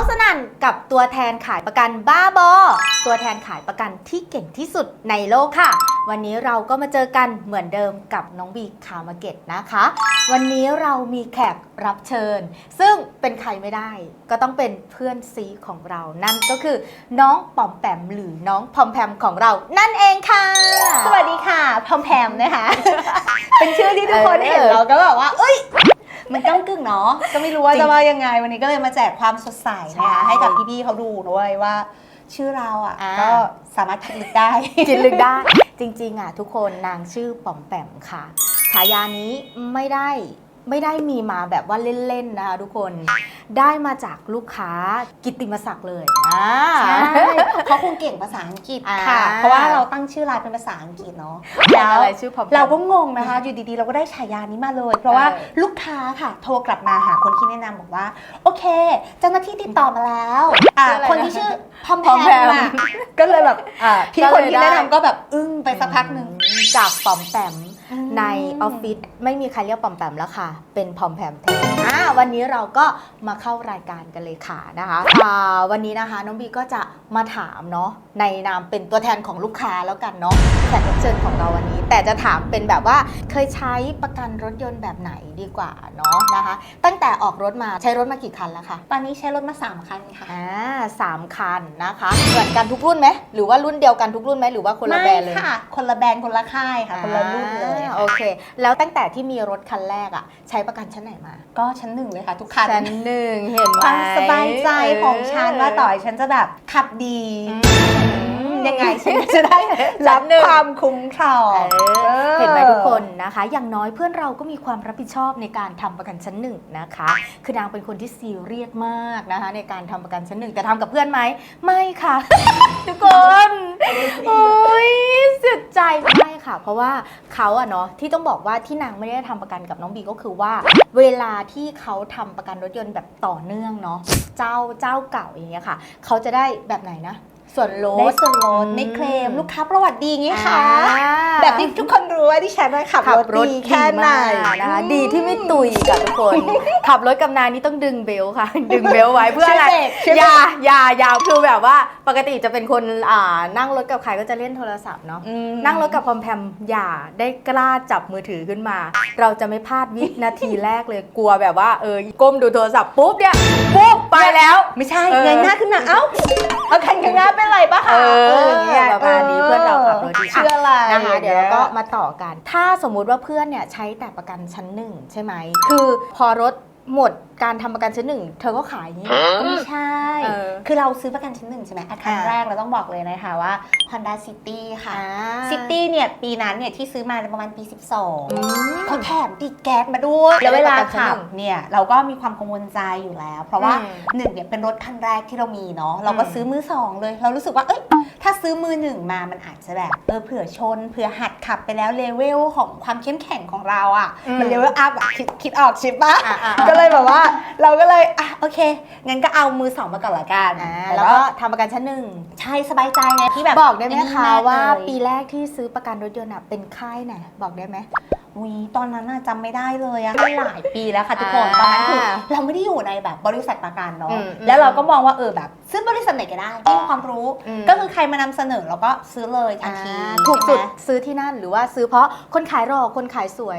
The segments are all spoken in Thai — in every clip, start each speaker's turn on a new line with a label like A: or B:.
A: าสนั่นกับตัวแทนขายประกันบ้าบอ ตัวแทนขายประกันที่เก่งที่สุดในโลกค่ะ วันนี้เราก็มาเจอกันเหมือนเดิมกับน้องบีคามาเก็ตนะคะ วันนี้เรามีแขกรับเชิญ ซึ่งเป็นใครไม่ได้ ก็ต้องเป็นเพื่อนซีของเรานั่นก็คือน้องปอมแปมหรือน้องพอมแพมของเรานั่นเองค่ะ
B: สวัสดีค่ะพอมแพมนะคะ เป็นชื่อที่ทุกคน
A: เออ
B: เห็นเราก็แบบว่า เอ้ย มันก้ากึ่งเนาะก็ไม่รู้ว่า
A: จริง
B: จะว่ายังไง วันนี้ก็เลยมาแจกความสดใส
A: ใช่
B: นะคะให้กับพี่ๆเขาดูด้วยว่า ชื่อเราอะ
A: อ่า
B: ก็สามารถคิดลึกได้
A: จินลึกได้ จริง ๆ อะ ทุกคนนางชื่อปอมแปมค่ะฉายานี้ไม่ได้ไม่ได้มีมาแบบว่าเล่นๆนะคะทุกคน ได้มาจากลูกค้ากิตติมศักดิ์เลยอ่า
B: ใช่เขาคงเก่งภาษาอังกฤษ
A: อ่า
B: ค่ะเพราะว่าเราตั้งชื่อร้านเป็นภาษาอังกฤษเนาะ
A: เป็นอะไรชื่อพอมแปม
B: เราก็งงนะคะ อยู่ดีๆ เราก็ได้ฉายานี้มาเลย เพราะว่า
A: เออ
B: ลูกค้าค่ะ โทรกลับมาหาคนที่แนะนำบอกว่า โอเค เจ้าหน้าที่ติดต่อมาแล้วอะ
A: ชื่ออะไรนะ
B: คนที่ชื่อพอมแพ
A: พอมแพ
B: ม
A: ม
B: อะก็เลยแบบอะพี่
A: ก็
B: ค
A: เลย
B: นที่
A: ได้
B: แนะนำก็แบบอึ้งไปสักพักหนึ่ง
A: จากปอมแปม ในออฟฟิศไม่มีใครเรียกปอมแปมแล้วค่ะ เป็นพอมแปมแทนอ่าวันนี้เราก็มาเข้ารายการกันเลยค่ะนะคะอ่าวันนี้นะคะน้องบีก็จะมาถามเนาะในนามเป็นตัวแทนของลูกค้าแล้วกันเนาะแขกรับเชิญของเราวันนี้ แต่จะถามเป็นแบบว่าเคยใช้ประกันรถยนต์แบบไหนดีกว่าเนาะนะคะ ตั้งแต่ออกรถมาใช้รถมากี่คันแล้วคะ
B: ตอนนี้ใช้รถมาสามคันค่ะ
A: อ่าสามคันนะคะเหมือนกันทุกรุ่นไหมหรือว่ารุ่นเดียวกันทุกรุ่นไหมหรือว่าคนละแบรนด์เลย
B: ไม่ค่ะ คนละแบรนด์คนละค่ายค่ะ คนละรุ่นเลย
A: อ่า
B: ค่ะ
A: โอเค แล้วตั้งแต่ที่มีรถคันแรกอะ ใช้ประกันชั้นไหนมา
B: ก็ชั้นหนึ่งเลยค่ะ ทุกคัน
A: ชั้นหนึ่งเห็นไหม
B: ความสบายใจของฉันว่าต่อยฉันจะแบบขับดี
A: อืม
B: ยังไงฉันจะได้รับ
A: ชั้นหนึ่ง
B: ความคุ้มครอง
A: เออเห็นไหมทุกคนนะคะ อย่างน้อยเพื่อนเราก็มีความรับผิดชอบในการทำประกันชั้นหนึ่งนะคะ คือนางเป็นคนที่ซีเรียสมากนะคะ ในการทำประกันชั้นหนึ่งแต่ทำกับเพื่อนไหมไม่ค่ะ ทุกคนโอ้ยเสียใจไม่ ค่ะ เพราะว่าเขาอะเนาะที่ต้องบอกว่าที่นางไม่ได้ทำประกันกับน้องบีก็คือว่า เวลาที่เขาทำประกันรถยนต์แบบต่อเนื่องเนาะเจ้าเจ้าเก่าอย่างเงี้ยค่ะ เขาจะได้แบบไหนนะ ส่วนล
B: ได้
A: ด
B: ส่วนลด
A: อืม
B: ไม่เคลมลูกค้าประวัติดีงี้ค่ะ
A: อ่า
B: แบบที่ทุกคนรู้ว่าที่ฉันน่ะขับ
A: ขั
B: ร
A: บ
B: ถ
A: รถ
B: ดี
A: ดี
B: แค่ไหน
A: มากนะคะดีที่ไม่ตุยกับทุกคน ขับรถกับนางนี่ต้องดึงเบลต์ค่ะ ดึงเบลต์ไว้เพื่ออะไร
B: ช่วยเบรกช่วย
A: อ
B: เบร
A: ย่ากอย่าอย่าคือแบบว่าปกติจะเป็นคนอ่านั่งรถกับใครก็จะเล่นโทรศัพท์เนาะ
B: อืม
A: นั่งรถกับพอมแพมอย่าได้กล้าจับมือถือขึ้นมา เราจะไม่พลาดวินาทีแรกเลยกลัวแบบว่าเออก้มดูโทรศัพท์ปุ๊บเนี่ยปุ๊บไปแล้ว
B: ไม่ใช่
A: เออ
B: เงยหน้าขึ้นมาเอ้า เอาคันข้างหน้าเป็นไรปะคะ
A: เอออย่างเงี้ยประมาณนี้เพื่อนเราขับรถดี
B: เชื่ออะไร
A: นะคะ เดี๋ยวเราก็มาต่อกัน ถ้าสมมุติว่าเพื่อนเนี่ยใช้แต่ประกันชั้นหนึ่งใช่ไหม คือพอรถ หมดการทำประกันชั้นหนึ่งเธอก็ขายอย่างนี้
B: ไม่ใช่
A: เออ
B: คือเราซื้อประกันชั้นหนึ่งใช่ไหมอันครั้ง
A: อ่า
B: แรกเราต้องบอกเลยนะคะว่า Honda City ค่ะ
A: อ่า
B: City เนี่ยปีนั้นเนี่ยที่ซื้อมาประมาณปี12
A: อืม
B: เขาแถมติดแก๊สมาด้วย แล้วเวลา
A: ประกันชั้น
B: ขั
A: ห
B: บ
A: นึ่ง
B: เนี่ยเราก็มีความกังวลใจอยู่แล้ว เพราะว่า
A: อืม
B: หนึ่งเนี่ยเป็นรถคันแรกที่เรามีเนาะเราก็
A: อืม
B: ซื้อมือสองเลย เรารู้สึกว่าเอ้ยถ้าซื้อมือหนึ่งมามันอาจจะแบบเออเผื่อชนเผื่อหัดขับไปแล้วเลเวลของความเข้มแข็งของเราอะ
A: อืม
B: มันเลเวลอัพอะคิดคิดออกใช่ปะ
A: อ่าอ่า
B: ก็เลยแบบว่า เราก็เลยอะโอเคงั้นก็เอามือสองมาก่อนละกัน
A: อ่า
B: แล้
A: แล้ว
B: ว
A: ก็
B: ก็
A: ทำประกันชั้นหนึ่ง
B: ใช่สบายใจไงที่แบบ
A: บอกได้ไหมคะ
B: ก
A: ว่า
B: เลย
A: ปีแรกที่ซื้อประกันรถยนต์อะเป็นค่ายไหนบอกได้ไหม
B: วีตอนนั้นน่ะจำไม่ได้เลยอะหลายปีแล้วค่ะทุกคน
A: อ่า
B: ตอนนั้นคือเราไม่ได้อยู่ในแบบบริษัทประกันเนาะ
A: อืม
B: แล้วเราก็มองว่าเออแบบ ซื้อบริษัทไหนก็ได้ที่มีความรู้
A: อืม
B: ก็คือใครมานำเสนอเราก็ซื้อเลยทันที
A: อ่าถูกสุด
B: ใช่ไหม
A: ซื้อที่นั่นหรือว่าซื้อเพราะคนขายหล่อคนขายสวย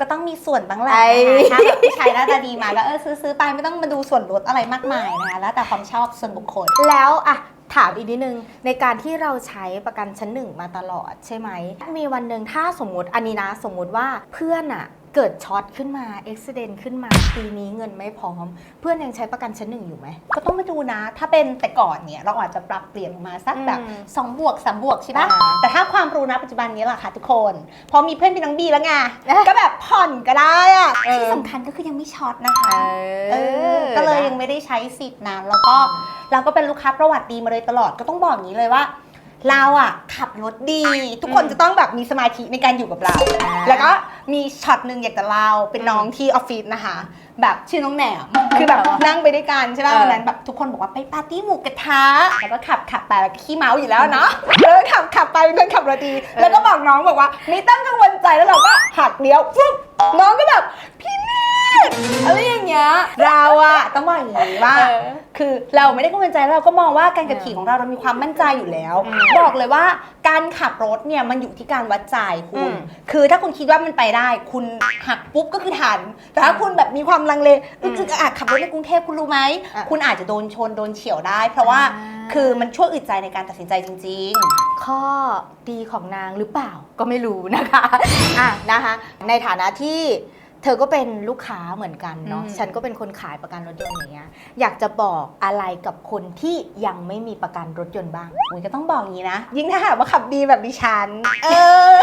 B: ก็ต้องมีส่วนบ้างแหละ
A: ไอ้
B: นะคะถ้าแบบผู้ชายหน้าตาดีมาก็เออซื้อซื้อไปไม่ต้องมาดูส่วนลดอะไรมากมายนะคะแล้วแต่ความชอบส่วนบุคคล
A: แล้วอะถามอีกนิดนึงในการที่เราใช้ประกันชั้นหนึ่งมาตลอดใช่ไหม มีวันหนึ่งถ้าสมมติอันนี้นะ สมมุติว่าเพื่อนอะ เกิดช็อตขึ้นมาอุบิเหตุขึ้นมาปีนี้เงินไม่พร้อม เพื่อนยังใช้ประกันชั้นหนึ่งอยู่ไหม
B: ก็ต้องมาดูนะ ถ้าเป็นแต่ก่อนเนี่ยเราอาจจะปรับเปลี่ยนออกมาสักแบบ
A: อืม
B: 2บวก3บวกใช่ปะ
A: อ่า
B: แต่ถ้าความรู้นะปัจจุบันนี้แหละค่ะทุกคน พอมีเพื่อนเป็นน้องบีแล้วไง
A: เอ๊ะ
B: ก็แบบผ่อนก็ได้อะ
A: เออ
B: ที่สำคัญก็คือยังไม่ช็อตนะคะ
A: เอ
B: เออ ก็เลยยังไม่ได้ใช้สิทธิ์นั้นแล้วก็เราก็เป็นลูกค้าประวัติดีมาเลยตลอดก็ต้องบอกอย่างนี้เลยว่า เราอะขับรถดี ทุกคน
A: อืม
B: จะต้องแบบมีสมาธิในการอยู่กับเรา
A: อ่า
B: แล้วก็มีช็อตหนึ่งอยากจะเล่าเป็นน้องที่ออฟฟิศนะคะ แบบชื่อน้องแหนมคือแบบนั่งไปด้วยกันใช่ไหม
A: เออ
B: วันนั้นแบบทุกคนบอกว่าไปปาร์ตี้หมูกระทะแล้วก็ขับขับไปแล้วก็ขี้เมาอยู่แล้วเนาะแล้วก็ขับขับไปเป็นคนขับรถดี แล้วก็บอกน้องบอกว่าไม่ต้องกังวลใจแล้วเราก็หักเลี้ยวฟึ๊บน้องก็แบบพี่เนม
A: อะไรอย่าง เงี้ย
B: เราอะต้องบอกอย่างนี้ว่า
A: เออ
B: คือเราไม่ได้กังวลใจเราก็มองว่าการขับขี่
A: เออ
B: ของเราเรามีความมั่นใจอยู่แล้ว
A: อืม
B: บอกเลยว่าการขับรถเนี่ยมันอยู่ที่การวัดใจคุ
A: อื
B: ณ
A: ม
B: คือถ้าคุณคิดว่ามันไปได้ คุณหักปุ๊บก็คือทัน แต่ถ้าคุณแบบมีความลังเล
A: อืม
B: อึกๆอะขับรถในกรุงเทพคุณรู้ไหม
A: อะ
B: คุณอาจจะโดนชนโดนเฉียวได้ เพราะว่า
A: อ่า
B: คือมันช่วยอึดใจในการตัดสินใจจริง
A: ข้อดีของนางหรือเปล่าก็ไม่รู้นะคะ อะนะคะ ในฐานะที่ เธอก็เป็นลูกค้าเหมือนกันเนาะ
B: อืม
A: ฉันก็เป็นคนขายประกันรถยนต์อย่างเงี้ย อยากจะบอกอะไรกับคนที่ยังไม่มีประกันรถยนต์บ้าง
B: ๆอุยก็ต้องบอกอย่างนี้นะ ยิ่งถ้าหากว่าขับดีแบบดิฉัน เออ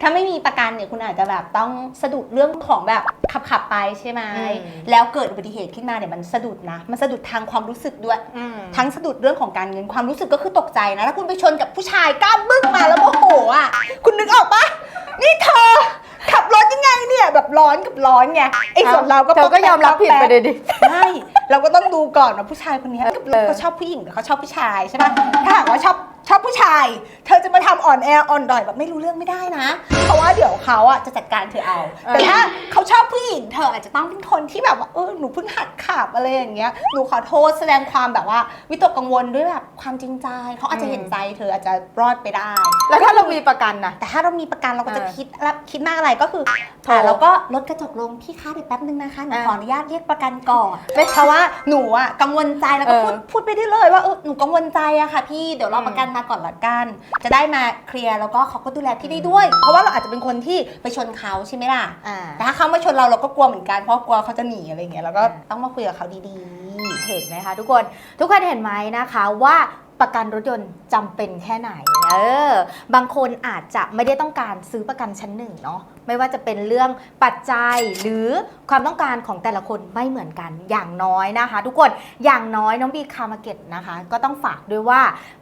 B: ถ้าไม่มีประกันเนี่ยคุณอาจจะแบบต้องสะดุดเรื่องของแบบขับขับๆไปใช่ไหม
A: อืม
B: แล้วเกิดอุบัติเหตุขึ้นมาเนี่ยมันสะดุดนะ มันสะดุดทางความรู้สึกด้วย ทั้งสะดุดเรื่องของการเงินความรู้สึกก็คือตกใจนะถ้าคุณไปชนกับผู้ชายกล้ามบึ้งมาแล้วโมโหอะคุณนึกออกปะนี่เธอ แบบร้อนกับร้อนไงไอ้ส่วนเราก็
A: เธอก็ยอมรับผิดไปเลยดิ
B: ใช่เราก็ต้องดูก่อนว่าผู้ชายคนนี้
A: เออ
B: เขาชอบผู้หญิงหรือเขาชอบผู้ชายใช่ปะถ้าหากว่าชอบ ชอบผู้ชาย เธอจะมาทำอ่อนแออ่อนดอยแบบไม่รู้เรื่องไม่ได้นะ เพราะว่าเดี๋ยวเขาอะจะจัดการเธอเอา แต่ถ้าเขาชอบผู้หญิงเธออาจจะต้องเป็นคนที่แบบว่าเออหนูเพิ่งหัดขับอะไรอย่างเงี้ยหนูขอโทษแสดงความแบบว่าวิตกกังวลด้วยแบบความจริงใจเขาอาจจะเห็นใจเธออาจจะรอดไปได้
A: แล้วถ้าเรามีประกันนะ
B: แต่ถ้าเรามีประกันเราก็จะ
A: เออ
B: คิดแล้วคิดมากอะไรก็คือ
A: โทร
B: อะเราก็ลดกระจกลงพี่คะเดี๋ยวแป๊บนึงนะคะหนู
A: เออ
B: ขออนุญาตเรียกประกันก่อนเพราะว่าหนูอะกังวลใจแล้วก็
A: เออ
B: พูดพูดไปได้เลยว่าเออหนูกังวลใจอะค่ะ พี่เดี๋ยวรอ
A: อืม
B: ประกันมาก่อนละกัน จะได้มาเคลียร์แล้วก็เขาก็ดูแลพี่ได้ด้วย เพราะว่าเราอาจจะเป็นคนที่ไปชนเขาใช่ไหมล่ะ
A: อ่า
B: แต่ถ้าเขามาชนเราเราก็กลัวเหมือนกันเพราะกลัวเขาจะหนีอะไรอย่างเงี้ยแล้วก็
A: อ่า
B: ต้องมาคุยกับเขาดี
A: เห็นไหมคะทุกคนทุกคนเห็นไหมนะคะว่าประกันรถยนต์จำเป็นแค่ไหนเออบางคนอาจจะไม่ได้ต้องการซื้อประกันชั้นหนึ่งเนาะไม่ว่าจะเป็นเรื่องปัจจัยหรือ ความต้องการของแต่ละคนไม่เหมือนกันอย่างน้อยนะคะ ทุกคนอย่างน้อยน้องบีคามาเก็ตนะคะ ก็ต้องฝากด้วยว่า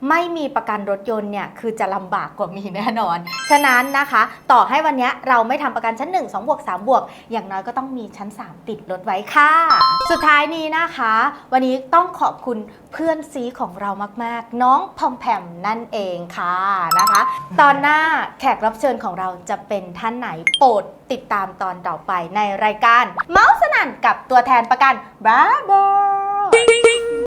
A: ไม่มีประกันรถยนต์เนี่ยคือจะลำบากกว่ามีแน่นอน ฉะนั้นนะคะ ต่อให้วันนี้เราไม่ทำประกันชั้น 1 2บวก3บวกอย่างน้อยก็ต้องมีชั้น 3 ติดรถไว้ค่ะ สุดท้ายนี้นะคะ วันนี้ต้องขอบคุณเพื่อนซีของเรามาก ๆ น้องพอมแพมนั่นเองค่ะนะคะ ตอนหน้าแขกรับเชิญของเราจะเป็นท่านไหนโปรดติดตามตอนต่อไปในรายการเมาส์สนั่นกับตัวแทนประกันบราโบ